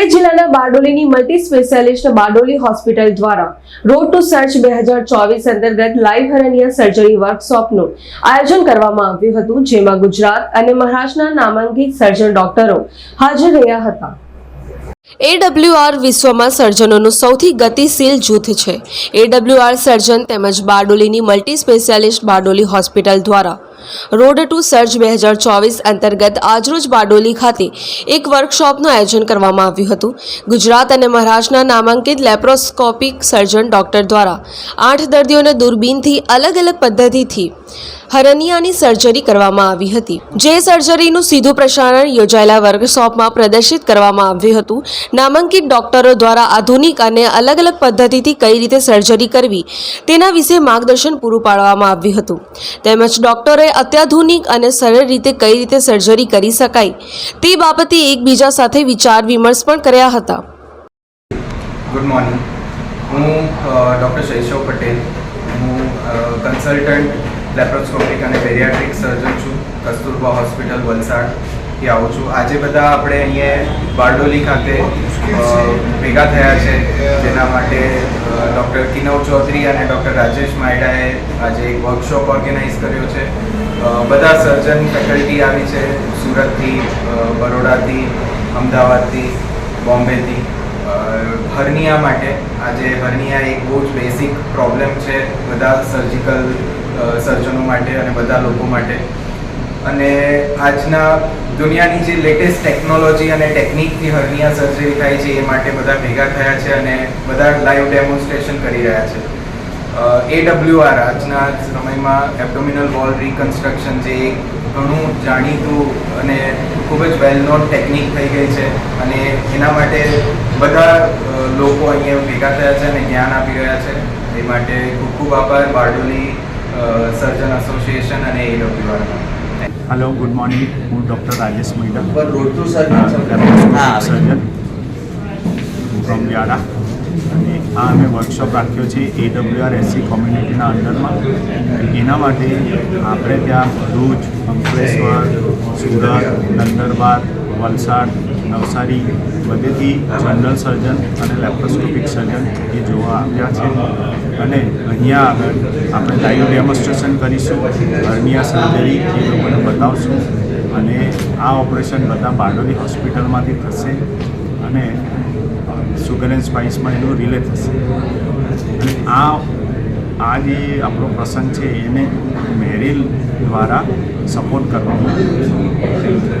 બારડોલીની multi specialist Bardoli hospital દ્વારા road to search બે હજાર ચોવીસ અંતર્ગત લાઈવ હરનિયા સર્જરી વર્કશોપનું આયોજન કરવામાં આવ્યું હતું, જેમાં ગુજરાત અને મહારાષ્ટ્રના નામાંકિત સર્જન ડોક્ટરો હાજર રહ્યા હતા. એડબ્લ્યુઆર વિશ્વમાં સર્જનોનું સૌથી ગતિશીલ જૂથ છે. એડબ્લ્યુઆર સર્જન તેમજ બારડોલીની મલ્ટી સ્પેશિયાલિસ્ટ બારડોલી હોસ્પિટલ દ્વારા રોડ ટુ સર્ચ બે હજાર ચોવીસ અંતર્ગત આજરોજ બારડોલી ખાતે એક વર્કશોપનું આયોજન કરવામાં આવ્યું હતું. ગુજરાત અને મહારાષ્ટ્રના નામાંકિત લેપ્રોસ્કોપિક સર્જન ડોક્ટર દ્વારા આઠ દર્દીઓને દૂરબીનથી અલગ અલગ પદ્ધતિથી હરનિયાની સર્જરી કરવામાં આવી હતી. જે સર્જરીનું સીધું પ્રસારણ યોજાયેલા વર્કશોપમાં પ્રદર્શિત કરવામાં આવ્યું હતું. નામાંકિત ડોક્ટરો દ્વારા આધુનિક અને અલગ અલગ પદ્ધતિથી કઈ રીતે સર્જરી કરવી, તેના વિશે માર્ગદર્શન પૂરું પાડવામાં આવ્યું હતું. તેમજ ડોક્ટરોએ અત્યાધુનિક અને સરળ રીતે કઈ રીતે સર્જરી કરી શકાય, તે બાબતે એકબીજા સાથે વિચાર વિમર્શ પણ કર્યા હતા. ગુડ મોર્નિંગ હું ડૉક્ટર શૈશવ પટેલ. હું કન્સલ્ટન્ટ લેપ્રોસ્કોપિક અને પેરિયાટ્રિક સર્જન છું. કસ્તુરબા હોસ્પિટલ વલસાડથી આવું છું. આજે બધા આપણે અહીંયા બારડોલી ખાતે ભેગા થયા છે. જેના માટે ડૉક્ટર કિનવ ચૌધરી અને ડૉક્ટર રાજેશ માયડાએ આજે એક વર્કશોપ ઓર્ગેનાઇઝ કર્યો છે. બધા સર્જન ફેકલ્ટી આવી છે. સુરતથી બરોડાથી, અમદાવાદથી, બોમ્બેથી. હર્નિયા માટે. આજે હર્નિયા એક બહુ જ બેઝિક પ્રોબ્લેમ છે. બધા સર્જિકલ સર્જનો માટે અને બધા લોકો માટે. અને આજના દુનિયાની જે લેટેસ્ટ ટેકનોલોજી અને ટેકનિકથી હર્નિયા સર્જરી થાય છે, એ માટે બધા ભેગા થયા છે અને બધા લાઈવ ડેમોન્સ્ટ્રેશન કરી રહ્યા છે. એડબ્લ્યુઆર આજના સમયમાં એબડોમિનલ વોલ રિકન્સ્ટ્રક્શન જે ઘણું જાણીતું અને ખૂબ જ વેલ નોન ટેકનિક થઈ ગઈ છે અને એના માટે બધા લોકો અહીંયા ભેગા થયા છે અને જ્ઞાન આપી રહ્યા છે. એ માટે ખૂબ ખૂબ આભાર, બારડોલી સર્જન એસોસિએશન અને એડબ્લ્યુઆર હેલો ગુડ મોર્નિંગ હું ડૉક્ટર રાજેશ મહિડા પર road to surgeon surgeon from Vyara અને આ અમે વર્કશોપ રાખ્યો છે એડબ્લ્યુઆર એસસી કોમ્યુનિટીના અંડરમાં એના માટે આપણે ત્યાં ભરૂચ અંકલેશ્વર સુરત નંદરબાર વલસાડ નવસારી બધેથી જનરલ સર્જન અને લેપ્રોસ્કોપિક સર્જન એ જોવા આવ્યા છે. અને અહીંયા આગળ આપણે લાઈવ ડેમોન્સ્ટ્રેશન કરીશું, હર્નિયા સર્જરી એ લોકોને બતાવશું અને આ ઓપરેશન બધા બારડોલી હોસ્પિટલમાંથી થશે અને સુગર એન્ડ સ્પાઇસમાં એનું રિલે થશે. અને આ આ જે આપણો પ્રસંગ છે એને મેરિલ દ્વારા સપોર્ટ કરવામાં આવ્યો છે